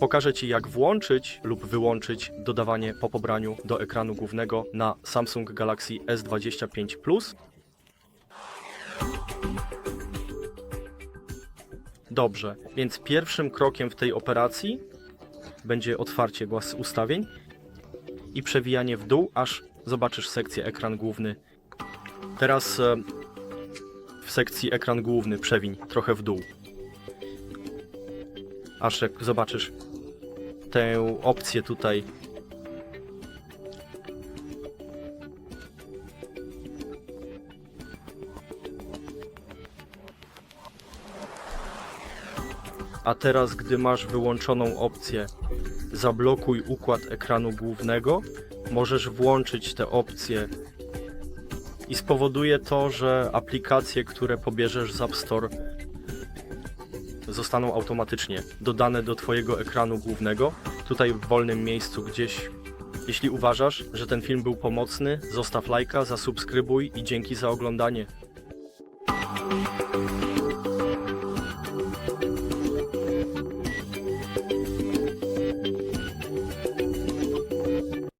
Pokażę Ci jak włączyć lub wyłączyć dodawanie po pobraniu do ekranu głównego na Samsung Galaxy S25 Plus. Dobrze, więc pierwszym krokiem w tej operacji będzie otwarcie głaz ustawień i przewijanie w dół, aż zobaczysz sekcję ekran główny. Teraz e, w sekcji ekran główny przewiń trochę w dół. Aż jak zobaczysz tę opcję tutaj. A teraz, gdy masz wyłączoną opcję zablokuj układ ekranu głównego, możesz włączyć tę opcję i spowoduje to, że aplikacje, które pobierzesz z App Store zostaną automatycznie dodane do Twojego ekranu głównego. Tutaj w wolnym miejscu gdzieś. Jeśli uważasz, że ten film był pomocny, zostaw lajka, zasubskrybuj i dzięki za oglądanie.